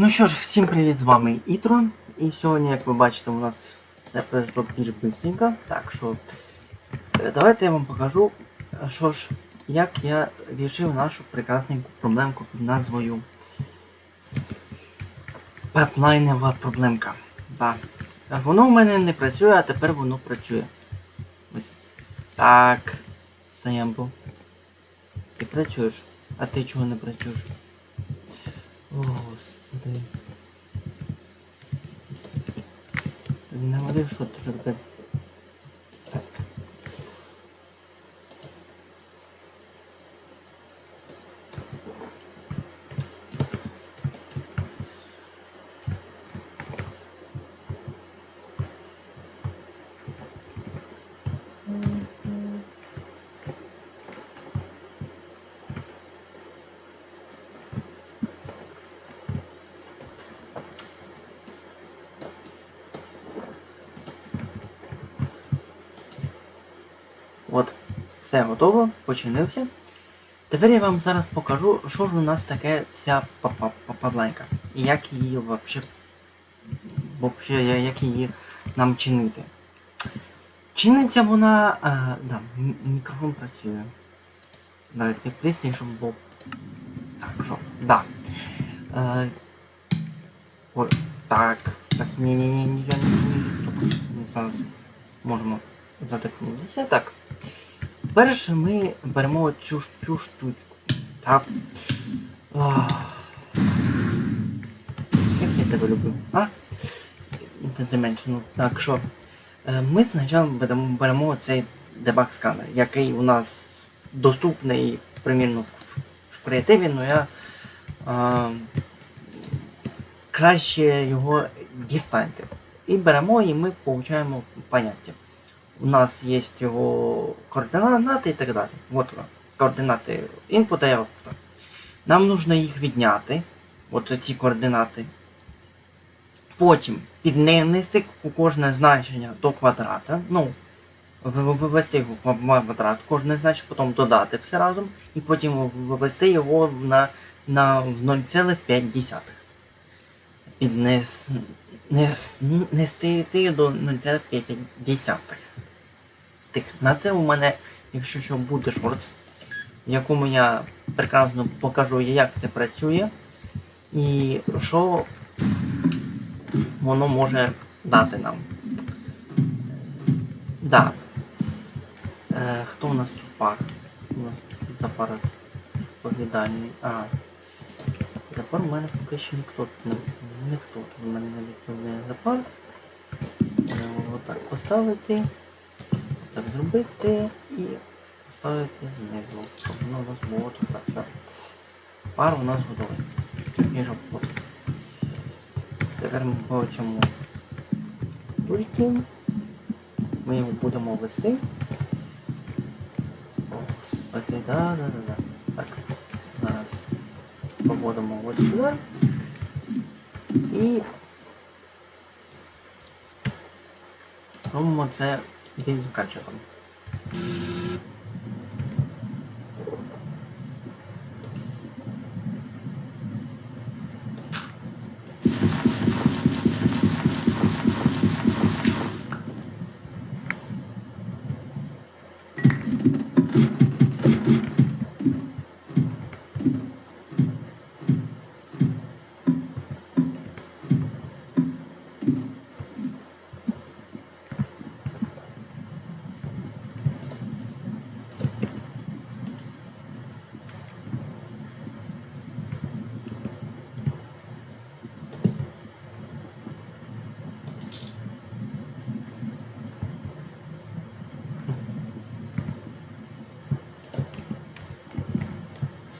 Ну що ж, всім привіт, з вами Ітро. І сьогодні, як ви бачите, у нас все пройшло більш бистренько. Так що е, давайте я вам покажу, що ж, як я вирішив нашу прекрасненьку проблемку під назвою Пайплайнова проблемка. Так. Воно в мене не працює, а тепер воно працює. Так. Стаємбо. Ти працюєш, а ти чого не працюєш? О, господи. Не говори, що тут вже все готово, починився. Тепер я вам зараз покажу, що ж у нас таке ця пападлайка. І як її вообще, вообще, як її нам чинити. Чиниться вона. А, да, мікрофон працює. Давайте пристань, щоб був. Так, що? Да. Е, ой, так. Так, ні, ні, ні, ні, я не, не, не, зараз можемо затикнутися. Так. Перше ми беремо цю, цю штучку. Так. Ах. Як я тебе люблю, а? Ти, ну так що. е, Ми спочатку беремо, цей дебаг сканер, який у нас доступний примірно в, креативі, але я а, краще його дістаньте. І беремо і ми получаємо поняття. У нас є його координати і так далі. От воно. Координати інпута і аутпута. Нам потрібно їх відняти. От ці координати. Потім піднести у кожне значення до квадрата. Ну, вивести його в квадрат, кожне значення, потім додати все разом, і потім вивести його на, на 0,5. Піднес, нес, нести до 0,5. Так, на це у мене, якщо що буде шортс, в якому я прекрасно покажу, як це працює, і що воно може дати нам. Да. Е, хто у нас тут пар? У нас тут за пара відповідальний. А. За пар у мене поки що ніхто тут ніхто тут у мене не відповідає за пар. Треба отак поставити. Так зробити і поставити знизу, щоб воно у нас було тут так. Пар у нас готовий. І жовт. Тепер ми по цьому. Ми його будемо вести. Господи, да, да, да, да. Так. Зараз поводимо ось сюди. І робимо це 你一定感觉好吗？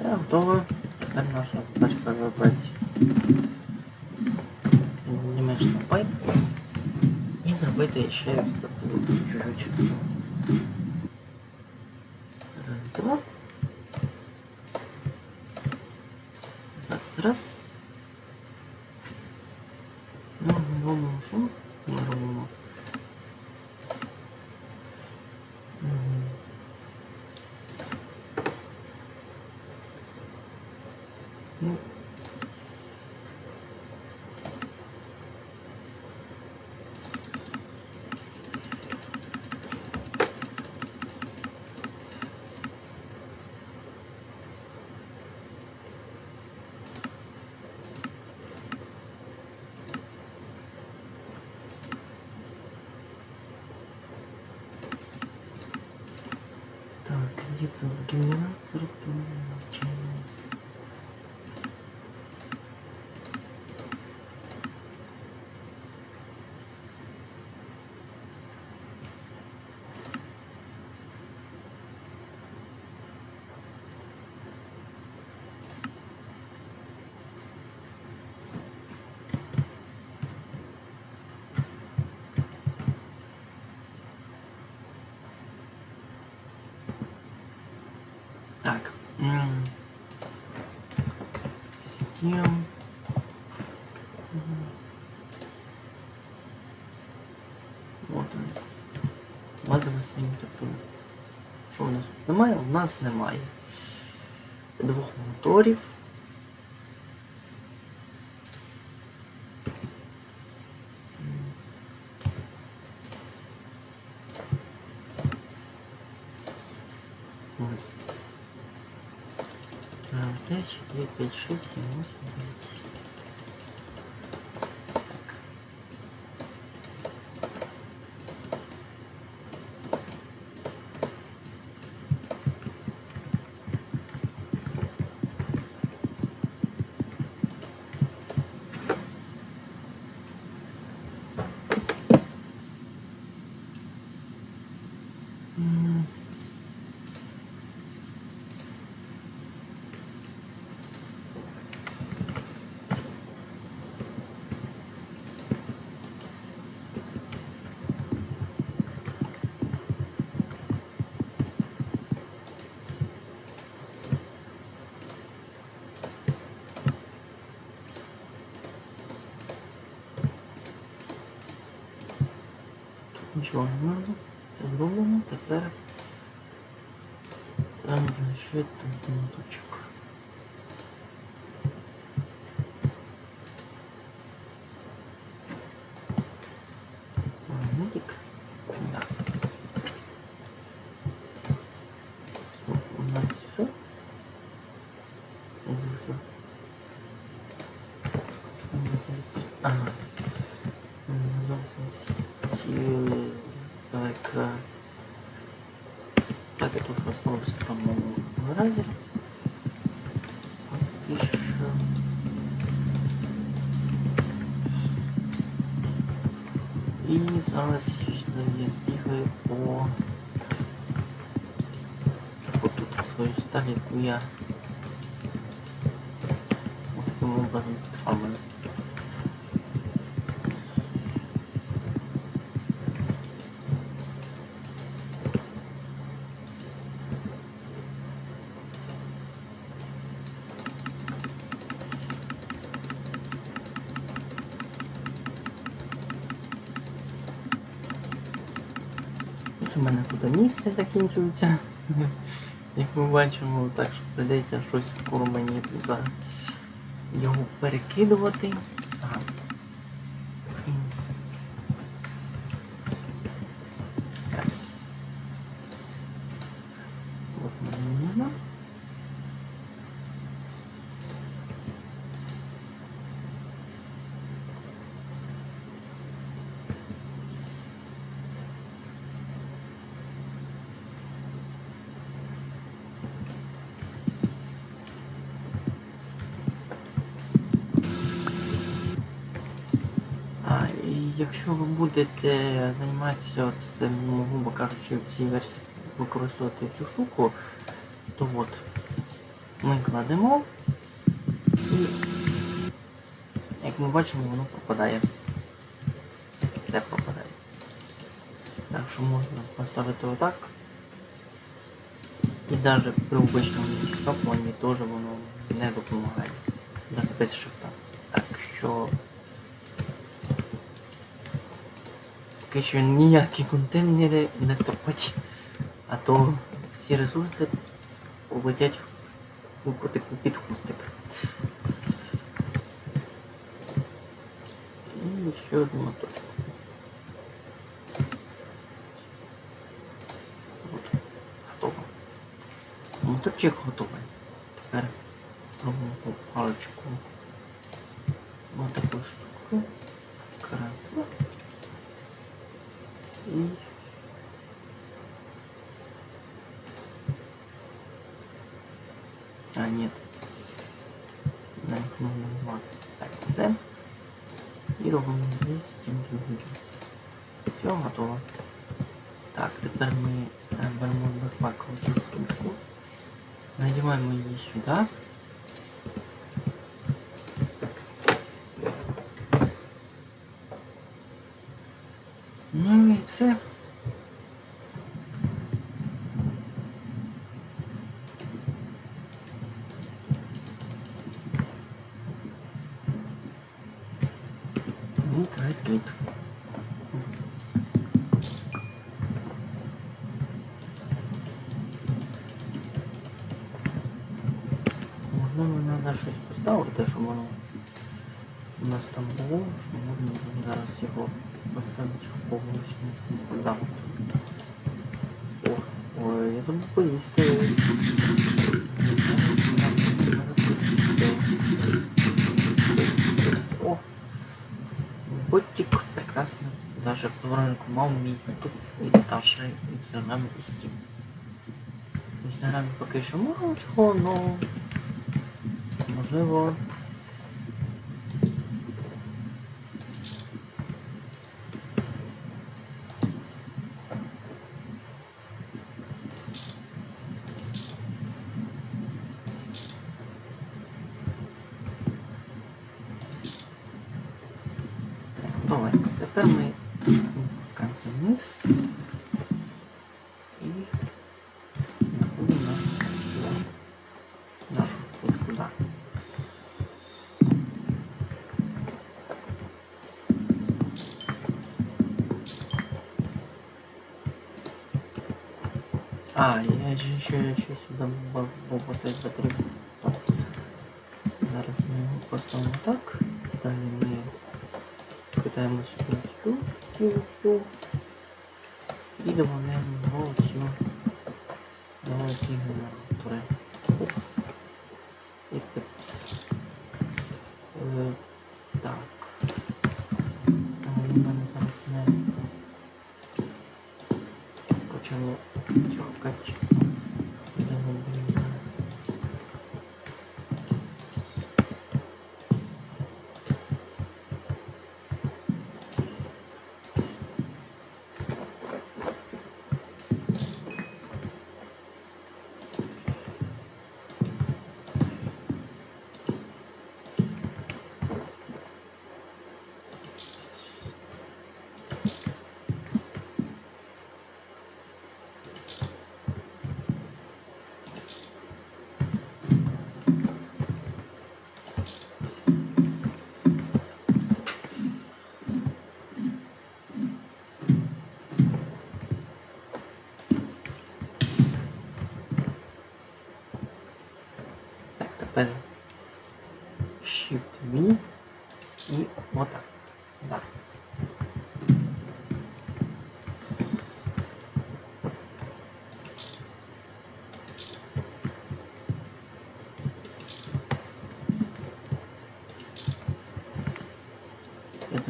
Все готово. Тепер наша задачка зробити німечний пайп і зробити ще чуть-чуть. Раз, два. Раз, раз. Ну, робимо що? Ми робимо. Мгм. Ну, Генератор навчання. Так. Steam. Вот он. Базовий Steam тобто. Що у нас немає? У нас немає. Двох моторів. 6, 7, 8, 9, 10. Нічого не треба. Це зроблено. Тепер там ще тут моточок. Магнитик. Да. Уже осталось в моему гаразе. Вот еще. І зараз я збігаю по отут свою сталь, яку я ось таким образом підфармлю. У мене тут місце закінчується. Як ми бачимо, так що прийдеться щось скоро мені туди його перекидувати. Ага. І- Раз. От мені нужно. Якщо ви будете займатися цим, ну, грубо кажучи, в цій версії використовувати цю штуку, то от ми кладемо і як ми бачимо, воно пропадає. Це пропадає. Так що можна поставити отак. І навіть при обичному скапуванні теж воно не допомагає. Навіть без шифта. Так що поки що ніякі контейнери не топать. А то всі ресурси полетять у котику під хвостик. І ще одну моточку. От, готово. Моторчик готовий. Тепер робимо паличку. Ось таку штуку. Раз, два. І все. І робимо здесь тінь Все, готово. Так, тепер ми е, беремо бекпакову цю штучку. Надіваємо її сюди. Ну і все. Клик, right клик. Можливо, треба щось поставити, щоб воно у нас там було, що можна зараз його поставити когось місце. О, ой, я забув поїсти. Повернку мав мій тут і даже інстаграм і стім. В інстаграмі поки що мало чого, но можливо. Давай, тепер ми А, я же ще, ще сюди боботи потрібно. Стоп. Зараз ми його поставимо так. Далі ми Кидаємо сюди цю,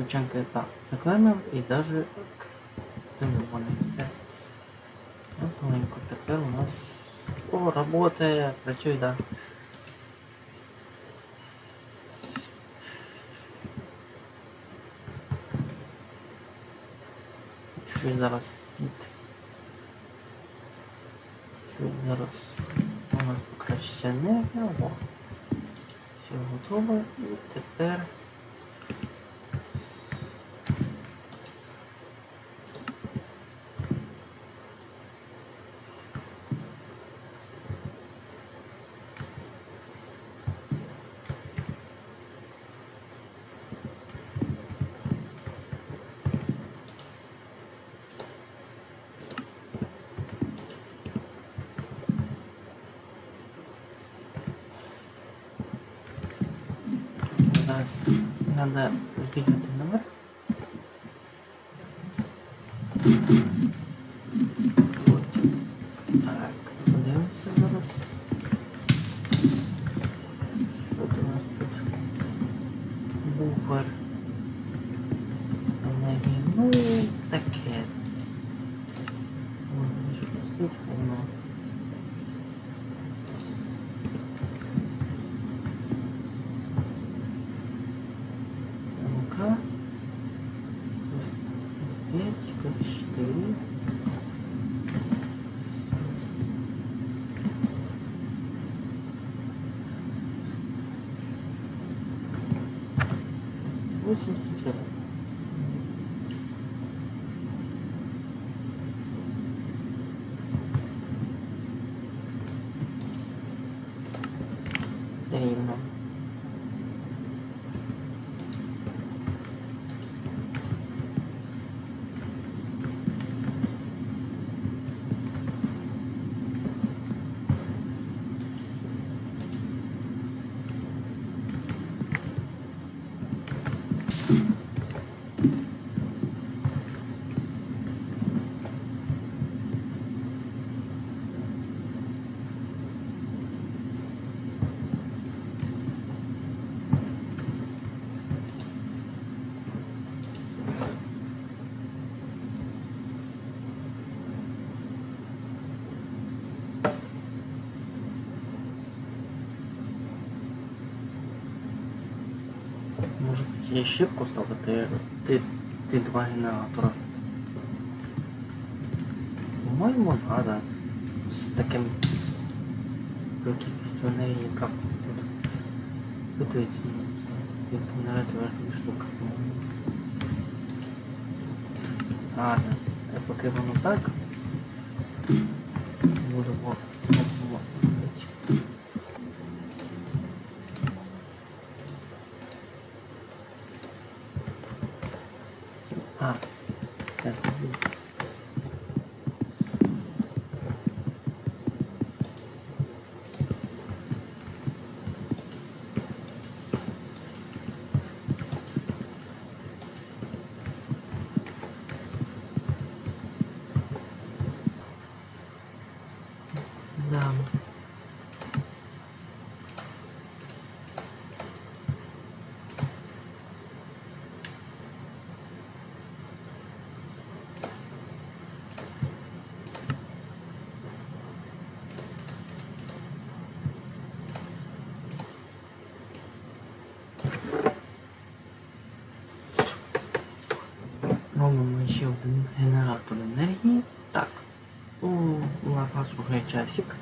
Эту чанку это заклеїмо і даже активовано все. Готовенько. Тепер у нас о, работає, працює, да. Чуть зараз під. Чуть зараз у нас покращиться енергія. Все готово. І тепер. Зараз треба збігати наверх. Так, подивимося зараз. Що у нас тут? Буфер. Görüşürüz. Цієї щіпку ставити ти, ти два генератора. По-моєму, надо. З таким кількістю неї, яка готується ці генератори важливі штука. Ладно, а поки так. Будемо. будемо робити. А, так. Да. Робимо ще один генератор енергії. Так. У, у нас уже часик.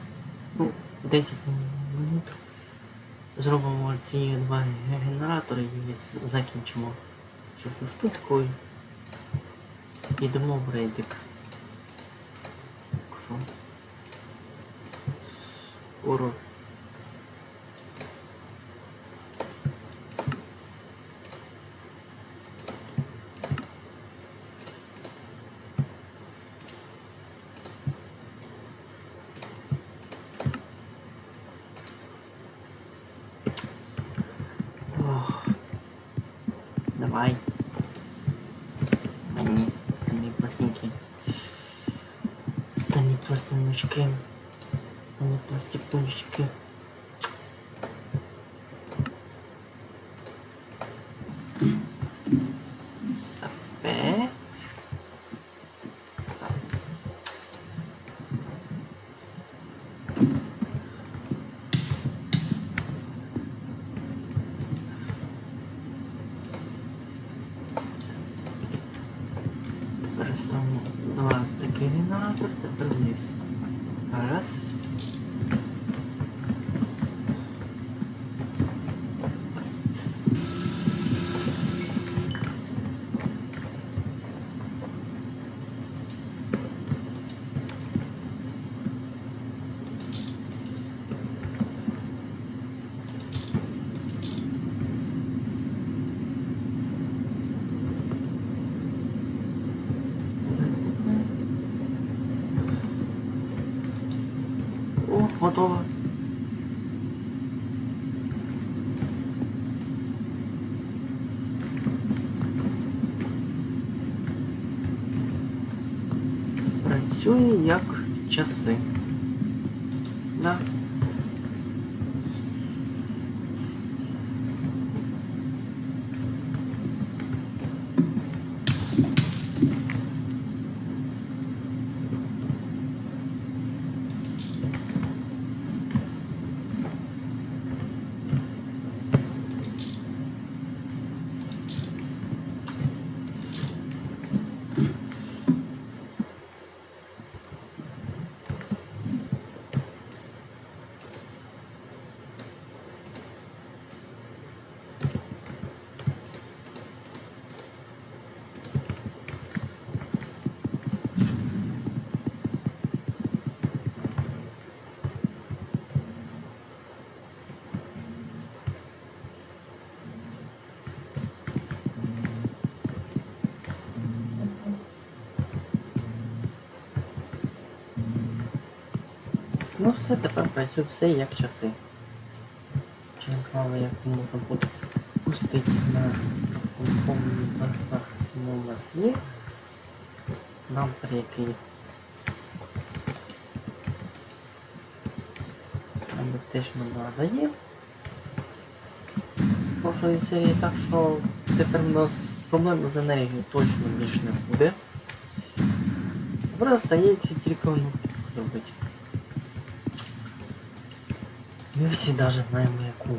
Ну, 10 минут. Зробимо ці два генератори і закінчимо цю штучку. Йдемо в рейдик. Так що, Скоро. Ох. Давай. Мені стальні пластинки. Стальні пластиночки. Стальні пластикунчики. Стопе. Так. Тепер ставимо два такий генератор, тепер вниз. plus часи. Да. Ну все, тепер працює все як часи. Чи як можна буде пустити на такому є. Нам який нам теж не надає. Прошлої серії, так що тепер у нас проблем з енергією точно більш не буде. Тепер остається тільки одну штуку зробити. Ми всі навіть знаємо яку.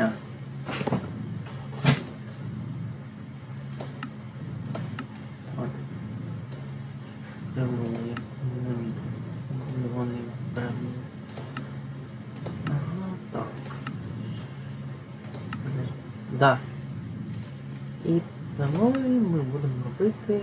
А. От. Прямує. Вони прямує. Ага, так. Да. І прямою ми будемо робити.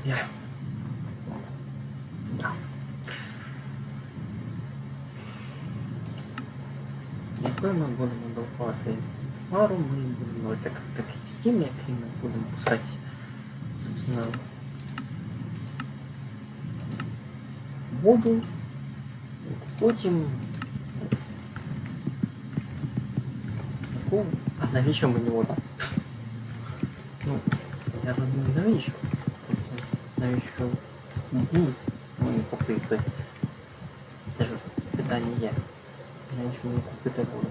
16 ампер. Да. Якщо ми будемо друкувати з пару, ми будемо так, такий стім, який ми будемо пускати, собственно, воду, потім таку, а навіщо мені вода? Ну, я розумію, навіщо? Просто навіщо ді мені попити? Це ж питання є. Навіщо мені купити воду?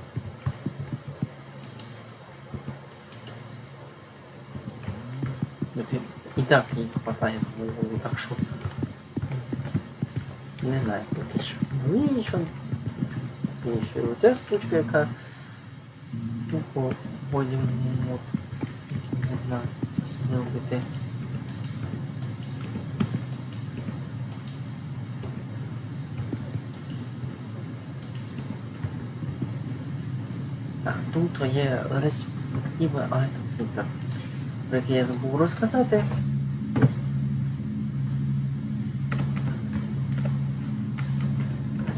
Ну, І так їй хватає з голову, так що. Не знаю, поки що. Ну що. Оця штучка, яка тупо водім мод. Можна це все зробити. Тут є респектива айтофільтр, про який я забув розказати.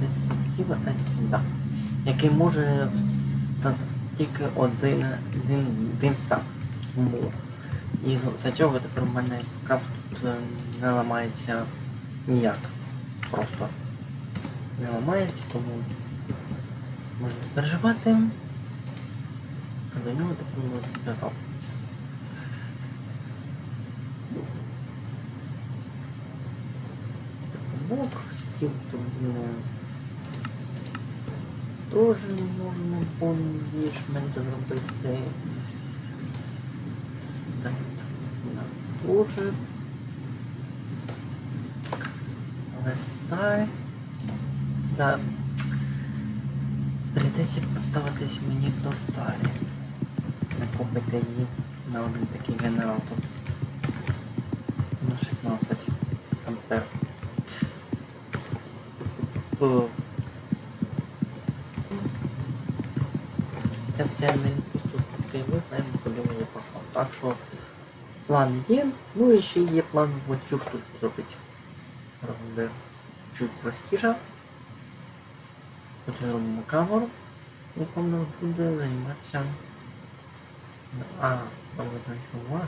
Респектива айтофільтр, який може тільки один, один, один. Тому і за цього тепер в мене крафт тут е, не ламається ніяк. Просто не ламається, тому можна переживати. Тепер можна підготовитися. Бок, стіл турбіни. Тоже можна більш-менш зробити. Так, на тоже. Листай. Да. Прийдеться поставитись мені до сталі. Накопити її на один такий генератор. На 16 ампер. Ця вся не відпустити, ми знаємо, куди ми її послав. Так що план є, ну і ще є план оцю штуку зробити. Робимо чуть простіше. Потім робимо камеру. якому нам буде займатися. А, там буде ще маз.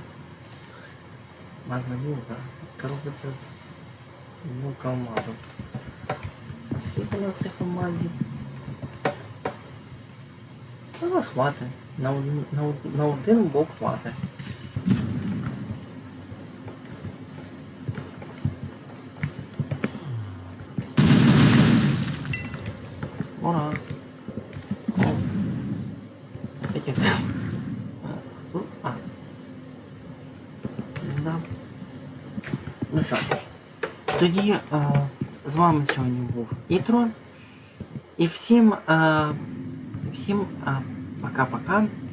Мазна да. Робиться з лука алмазу. А скільки на цих алмазів? Ну, нас хватить. На, на, на один бок хватить. Ура! О. Таке. А, тут- А. Да. Ну що ж, тоді е, з вами сьогодні був Ітрон. І всім, е, всім е, пока-пока.